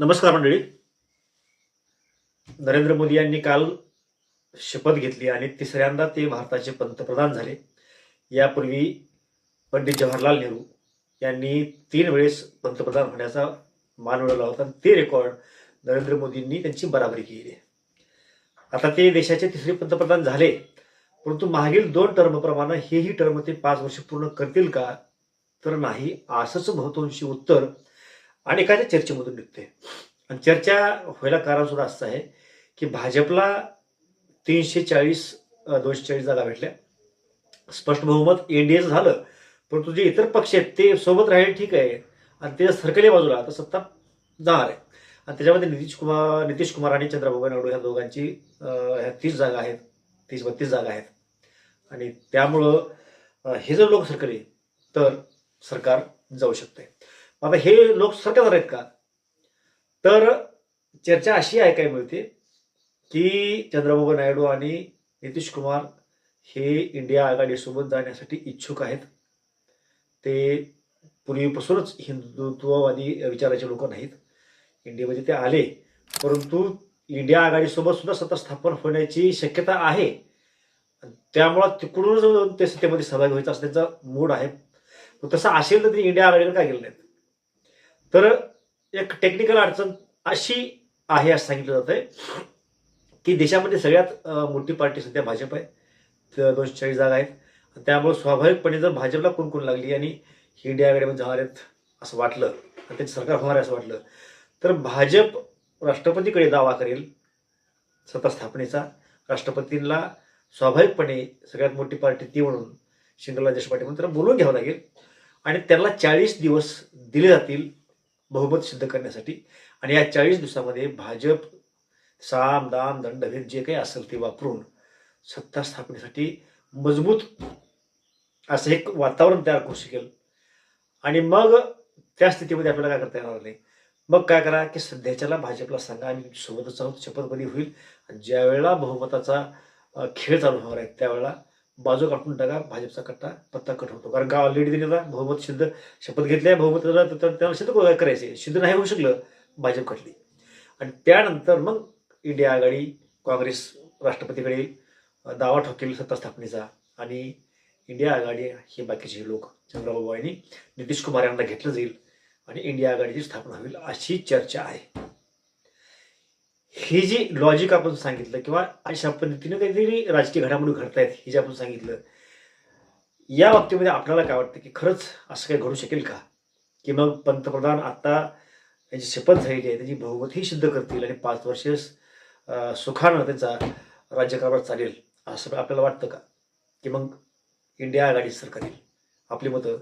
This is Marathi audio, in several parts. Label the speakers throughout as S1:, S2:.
S1: नमस्कार मंडळी. नरेंद्र मोदी यांनी काल शपथ घेतली आणि तिसऱ्यांदा ते भारताचे पंतप्रधान झाले. यापूर्वी पंडित जवाहरलाल नेहरू यांनी तीन वेळेस पंतप्रधान होण्याचा मान मिळवला होता आणि ते रेकॉर्ड नरेंद्र मोदींनी त्यांची बराबरी केली. आहे आता ते देशाचे तिसरे पंतप्रधान झाले. परंतु मागील दोन टर्मप्रमाणे हेही टर्म ते पाच वर्ष पूर्ण करतील का? तर नाही असंच बहुतांशी उत्तर आणि अनेकाच्या चर्चेमधून निघते आणि चर्चा व्हायला कारण सुद्धा असं आहे की भाजपला तीनशे चाळीस दोनशे चाळीस जागा भेटल्या स्पष्ट बहुमत एनडीएचं झालं परंतु जे इतर पक्ष आहेत ते सोबत राहिले ठीक आहे. आणि ते सरकले बाजूला आता सत्ता जाणार आहे. आणि त्याच्यामध्ये नितीश कुमार नितीश कुमार आणि चंद्रबाबू नायडू ह्या दोघांची ह्या तीस जागा आहेत तीस बत्तीस जागा आहेत. आणि त्यामुळं हे जर लोक सरकले तर सरकार जाऊ शकते आता हे लोक सरकणार आहेत का? तर चर्चा अशी ऐकायला मिळते की चंद्रबाबू नायडू आणि नितीश कुमार हे इंडिया आघाडीसोबत जाण्यासाठी इच्छुक आहेत. ते पूर्वीपासूनच हिंदुत्ववादी विचाराचे लोक नाहीत. इंडियामध्ये ते आले परंतु इंडिया आघाडीसोबत सुद्धा सत्ता स्थापन होण्याची शक्यता आहे. त्यामुळं तिकडूनच ते सत्तेमध्ये सहभागी व्हायचा असण्याचा मूड आहे. तसं असेल तर ते इंडिया आघाडीकडे काय गेले नाहीत? तर एक टेक्निकल अडचण अशी आहे असं सांगितलं जात आहे की देशामध्ये सगळ्यात मोठी पार्टी सध्या भाजप आहे. दोनशे चाळीस जागा आहेत. त्यामुळे स्वाभाविकपणे जर भाजपला कोण कोण लागली आणि ही इंडिया आघाडीमध्ये जाणार आहेत असं वाटलं आणि त्यांचं सरकार होणार आहे असं वाटलं तर भाजप राष्ट्रपतीकडे दावा करेल सत्ता स्थापनेचा राष्ट्रपतींना स्वाभाविकपणे सगळ्यात मोठी पार्टी ती म्हणून शिंगला देशपाटी म्हणून त्यांना बोलवून घ्यावं लागेल. आणि त्यांना चाळीस दिवस दिले जातील बहुमत सिद्ध करण्यासाठी. आणि या चाळीस दिवसामध्ये भाजप साम दाम दंडभेद जे काही असेल ते वापरून सत्ता स्थापनेसाठी मजबूत असं एक वातावरण तयार करू शकेल. आणि मग त्या स्थितीमध्ये आपल्याला काय करता येणार नाही? मग काय करा की सध्याच्याला भाजपला सांगा आम्ही सोबतच आहोत शपथपदी होईल. ज्यावेळेला बहुमताचा खेळ चालू होणार आहे त्यावेळेला बाजू काढून टाका भाजपचा कट्टा पत्ता कट होतो. कारण का ऑलरेडी त्यांनी आता बहुमत सिद्ध शपथ घेतली आहे बहुमताला तर त्याला सिद्ध करायचे? सिद्ध नाही होऊ शकलं भाजप कटली. आणि त्यानंतर मग इंडिया आघाडी काँग्रेस राष्ट्रपतीकडे दावा ठोकेल सत्ता स्थापनेचा. आणि इंडिया आघाडी हे बाकीचे लोक चंद्रबाबू यांनी नितीश कुमार यांना घेतलं जाईल आणि इंडिया आघाडीची स्थापना होईल अशी चर्चा आहे. ही जी लॉजिक आपण सांगितलं किंवा अशा पद्धतीने काहीतरी राजकीय घडामोडी घडतायत हे जे आपण सांगितलं या बाबतीमध्ये आपल्याला काय वाटतं की खरंच असं काही घडू शकेल का? की मग पंतप्रधान आता त्यांची शपथ झालेली आहे त्याची बहुमतही सिद्ध करतील आणि पाच वर्ष सुखानं त्यांचा राज्यकारभार चालेल असं आपल्याला वाटतं का? की मग इंडिया आघाडी सरकार येईल आपली मतं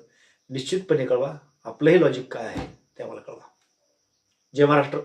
S1: निश्चितपणे कळवा आपलंही लॉजिक काय आहे ते आम्हाला कळवा. जय महाराष्ट्र.